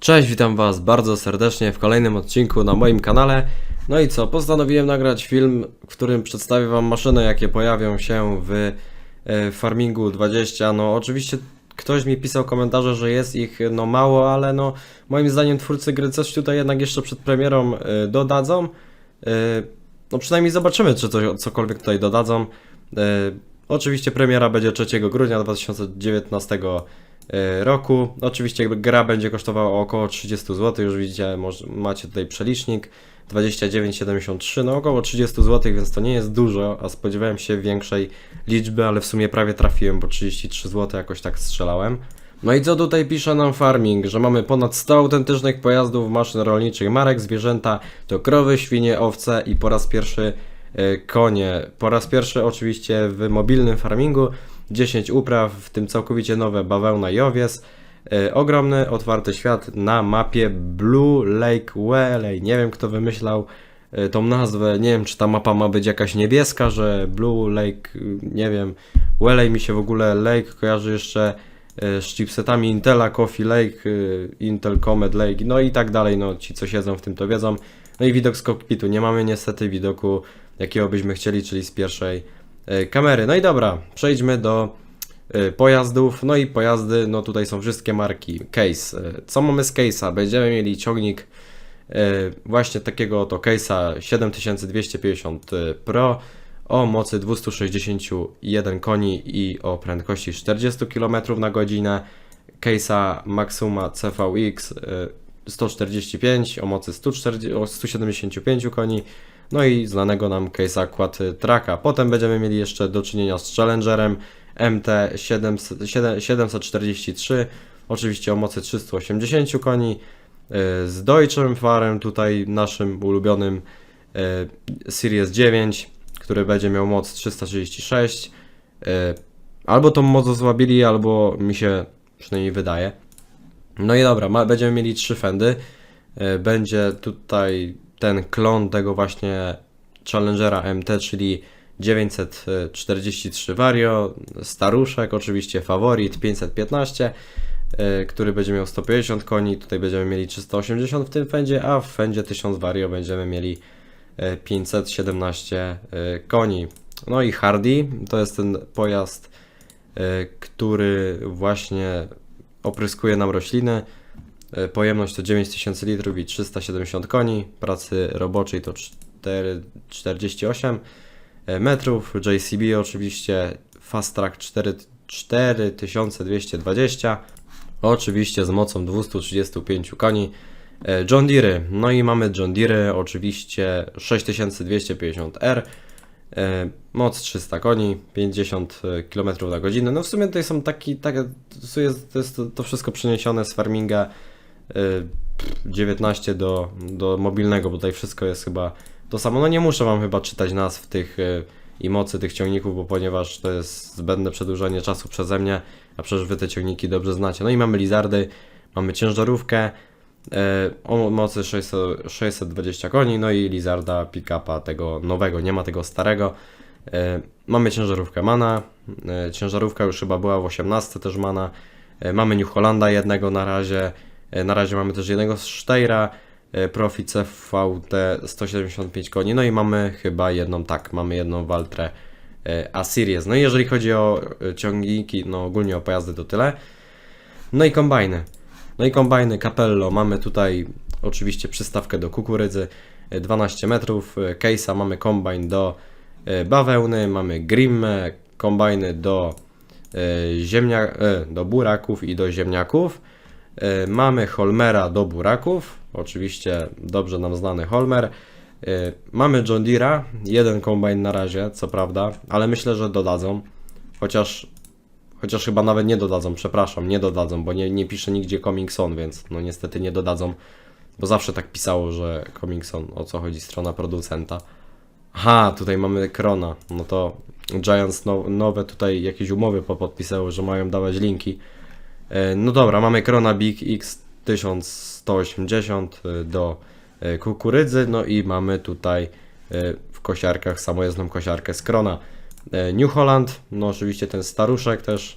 Cześć, witam Was bardzo serdecznie w kolejnym odcinku na moim kanale. No i co, postanowiłem nagrać film, w którym przedstawię Wam maszyny, jakie pojawią się w e, Farmingu 20. No oczywiście ktoś mi pisał komentarze, że jest ich no mało, ale no moim zdaniem twórcy gry coś tutaj jednak jeszcze przed premierą e, dodadzą. E, No przynajmniej zobaczymy, czy coś, cokolwiek tutaj dodadzą. E, Oczywiście premiera będzie 3 grudnia 2019 e, roku. Oczywiście gra będzie kosztowała około 30 zł, już widzicie, macie tutaj przelicznik 29,73, no około 30 zł, więc to nie jest dużo, a spodziewałem się większej liczby, ale w sumie prawie trafiłem, bo 33 zł jakoś tak strzelałem. No i co tutaj pisze nam Farming, że mamy ponad 100 autentycznych pojazdów, maszyn rolniczych, marek, zwierzęta, to krowy, świnie, owce i po raz pierwszy konie. Po raz pierwszy oczywiście w mobilnym farmingu 10 upraw, w tym całkowicie nowe bawełna i owies. E, Ogromny, otwarty świat na mapie Blue Lake Valley. Nie wiem kto wymyślał e, tą nazwę, nie wiem czy ta mapa ma być jakaś niebieska, że Blue Lake, nie wiem, Valley mi się w ogóle Lake kojarzy jeszcze e, z chipsetami Intela, Coffee Lake, Intel Comet Lake, no i tak dalej, no ci co siedzą w tym to wiedzą. No i widok z kokpitu, nie mamy niestety widoku jakiego byśmy chcieli, czyli z pierwszej e, kamery. No i dobra, przejdźmy do e, pojazdów. No i pojazdy, no tutaj są wszystkie marki. Case. E, Co mamy z case'a? Będziemy mieli ciągnik właśnie takiego oto case'a 7250 Pro o mocy 261 koni i o prędkości 40 km na godzinę. Case'a Maxuma CVX e, 145 o mocy 140, o 175 koni. No i znanego nam case'a Quad Tracka. Potem będziemy mieli jeszcze do czynienia z Challengerem MT 700 7- 743, oczywiście o mocy 380 koni. e, Z Deutschem Farem, tutaj naszym ulubionym e, Series 9, który będzie miał moc 336. E, Albo tą moc osłabili, albo mi się przynajmniej wydaje. No i dobra, ma, będziemy mieli trzy fendy. Będzie tutaj ten klon tego właśnie Challengera MT, czyli 943 Vario, staruszek, oczywiście faworit 515, e, który będzie miał 150 koni, tutaj będziemy mieli 380 w tym fendzie, a w fendzie 1000 Vario będziemy mieli e, 517 e, koni. No i Hardy to jest ten pojazd, który właśnie opryskuje nam rośliny. E, Pojemność to 9000 litrów i 370 koni. Pracy roboczej to 4, 48 e, metrów. JCB oczywiście. Fast Track 4, 4220. Oczywiście z mocą 235 koni. E, John Deere. No i mamy John Deere oczywiście 6250R. E, Moc 300 koni, 50 km na godzinę. No w sumie tutaj są taki, tak, to jest, to, to, wszystko przeniesione z farminga 19 do, do mobilnego, bo tutaj wszystko jest chyba to samo. No nie muszę wam chyba czytać nazw tych e, i mocy tych ciągników, bo ponieważ to jest zbędne przedłużenie czasu przeze mnie, a przecież wy te ciągniki dobrze znacie. No i mamy Lizardy, mamy ciężarówkę, E, o mocy 600, 620 koni, no i Lizarda pick-upa tego nowego, nie ma tego starego. Mamy ciężarówkę Mana, ciężarówka już chyba była w 18 też Mana. Mamy New Hollanda jednego na razie, na razie mamy też jednego z Steyra, e, Profi CVT 175 koni, no i mamy chyba jedną, tak, mamy jedną Valtrę e, A-Series. No i jeżeli chodzi o e, ciągniki, no ogólnie o pojazdy to tyle. No i kombajny. No i kombajny Capello. Mamy tutaj oczywiście przystawkę do kukurydzy e, 12 metrów. e, Case'a mamy kombajn do e, bawełny, mamy Grimmę, kombajny do e, ziemnia, e, do buraków i do ziemniaków. E, Mamy Holmera do buraków, oczywiście dobrze nam znany Holmer. E, Mamy John Deere'a, jeden kombajn na razie, co prawda, ale myślę, że dodadzą. Chociaż Chociaż chyba nawet nie dodadzą, przepraszam, nie dodadzą, bo nie, nie pisze nigdzie Coming Soon, więc no niestety nie dodadzą, bo zawsze tak pisało, że Coming Soon, o co chodzi strona producenta. Aha, tutaj mamy Krona, no to Giants no, nowe tutaj jakieś umowy popodpisały, że mają dawać linki. E, No dobra, mamy Krona Big X 1180 e, do e, kukurydzy, no i mamy tutaj w kosiarkach samojezdną kosiarkę z Krona. New Holland, no oczywiście ten staruszek też,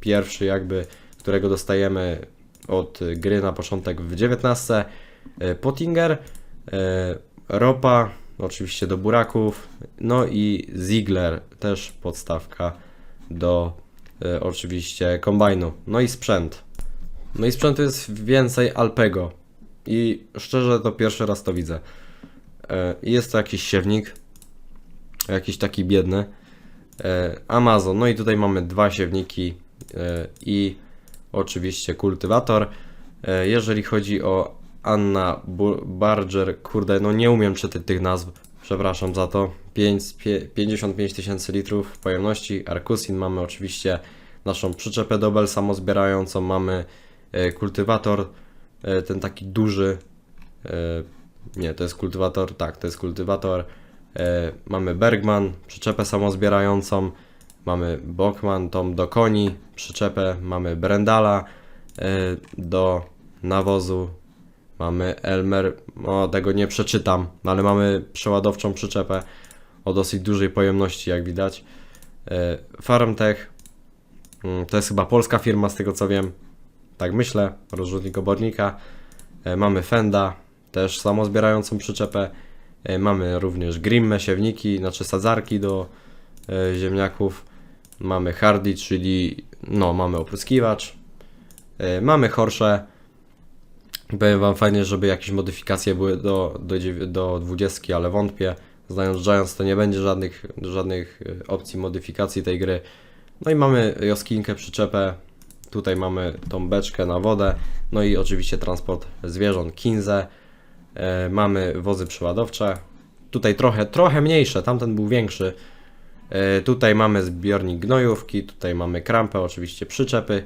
pierwszy jakby, którego dostajemy od gry na początek w 19. E, Pottinger, Ropa, oczywiście do buraków, no i Ziegler, też podstawka do e, oczywiście kombajnu, no i sprzęt. No i sprzętu jest więcej Alpego i szczerze to pierwszy raz to widzę. E, Jest to jakiś siewnik, jakiś taki biedny. E, Amazon, no i tutaj mamy dwa siewniki i oczywiście kultywator. Jeżeli chodzi o Anna Barger, kurde, no nie umiem czytać tych nazw, przepraszam za to. Pięć, pie- 55 tysięcy litrów pojemności. Arkusin mamy oczywiście naszą przyczepę dobel samozbierającą, mamy e, kultywator, e, ten taki duży, e, nie, to jest kultywator, tak, to jest kultywator. Mamy Bergman, przyczepę samozbierającą, mamy Bockman, tą do koni, przyczepę, mamy Brendala do nawozu, mamy Elmer, o tego nie przeczytam, ale mamy przeładowczą przyczepę o dosyć dużej pojemności, jak widać. E, Farmtech, mm, to jest chyba polska firma, z tego co wiem, tak myślę, rozrzutnik obornika. E, Mamy Fenda, też samozbierającą przyczepę. E, Mamy również Grimme, siewniki, znaczy sadzarki do ziemniaków. Mamy Hardy, czyli no, mamy opryskiwacz. Mamy Horsze. Powiem wam fajnie, żeby jakieś modyfikacje były do, do, do 20, ale wątpię. Znając Giants to nie będzie żadnych, żadnych e, opcji modyfikacji tej gry. No i mamy joskinkę, przyczepę. Tutaj mamy tą beczkę na wodę. No i oczywiście transport zwierząt, kinzę. E, mamy wozy przeładowcze. Tutaj trochę, trochę mniejsze, tamten był większy. E, tutaj mamy zbiornik gnojówki, tutaj mamy krampę, oczywiście przyczepy.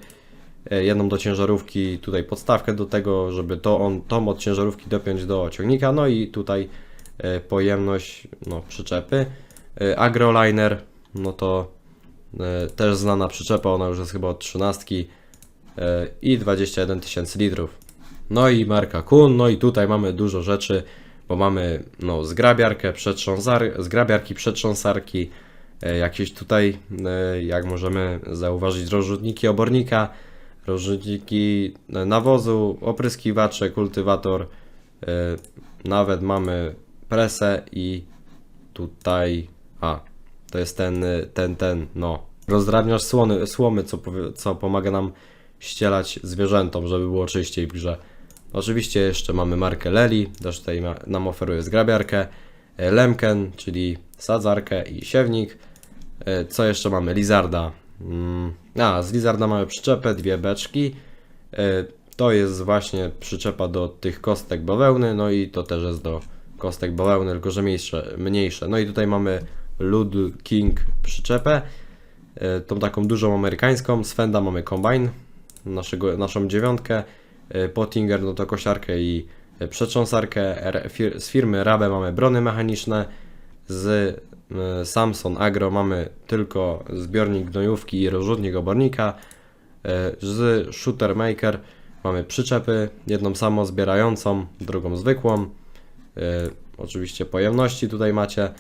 E, jedną do ciężarówki, tutaj podstawkę do tego, żeby to on, tą od ciężarówki dopiąć do ciągnika. No i tutaj e, pojemność no, przyczepy. E, Agroliner, no to też znana przyczepa, ona już jest chyba od 13 e, i 21 tysięcy litrów. No i marka Kun, no i tutaj mamy dużo rzeczy, bo mamy no zgrabiarkę, przetrząsar, zgrabiarki, przetrząsarki, jakieś tutaj, jak możemy zauważyć, rozrzutniki obornika, rozrzutniki e, nawozu, opryskiwacze, kultywator, e, nawet mamy presę i tutaj, a, to jest ten, e, ten, ten, no, rozdrabniacz słony, słomy, co, co pomaga nam ścielać zwierzętom, żeby było czyściej w grze. Oczywiście jeszcze mamy markę Leli, też tutaj nam oferuje zgrabiarkę, Lemken, czyli sadzarkę i siewnik. Co jeszcze mamy? Lizarda. Mm, A, z Lizarda mamy przyczepę, dwie beczki. E, To jest właśnie przyczepa do tych kostek bawełny, no i to też jest do kostek bawełny, tylko że mniejsze. mniejsze. No i tutaj mamy Lud King przyczepę, e, tą taką dużą amerykańską. Z Fenda mamy Combine, naszego, naszą dziewiątkę. E, Pottinger, no to kosiarkę i przetrząsarkę. Z firmy Rabe mamy brony mechaniczne. Z Samson Agro mamy tylko zbiornik gnojówki i rozrzutnik obornika. E, Z Shooter Maker mamy przyczepy, jedną samą zbierającą, drugą zwykłą. E, Oczywiście pojemności tutaj macie.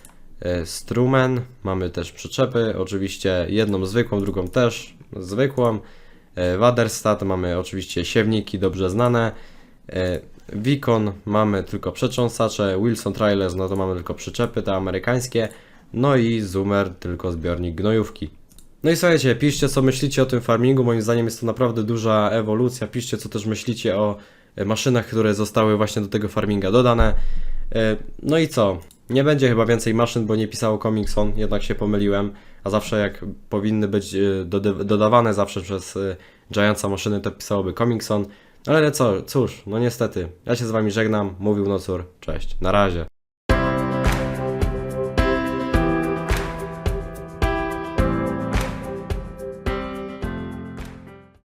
E, Strumen, mamy też przyczepy, oczywiście jedną zwykłą, drugą też zwykłą. E, Waderstat mamy oczywiście siewniki dobrze znane. E, Wikon mamy tylko przetrząsacze, Wilson Trailers no to mamy tylko przyczepy te amerykańskie. No i Zoomer tylko zbiornik gnojówki. No i słuchajcie, piszcie co myślicie o tym farmingu, moim zdaniem jest to naprawdę duża ewolucja. Piszcie co też myślicie o e, maszynach, które zostały właśnie do tego farminga dodane. E, No i co? Nie będzie chyba więcej maszyn, bo nie pisało Comicson, jednak się pomyliłem. A zawsze jak powinny być e, dodawane zawsze przez Giantsa maszyny, to pisałoby Comicson. Ale co, cóż, no niestety. Ja się z wami żegnam, mówił Nocur, cześć, na razie.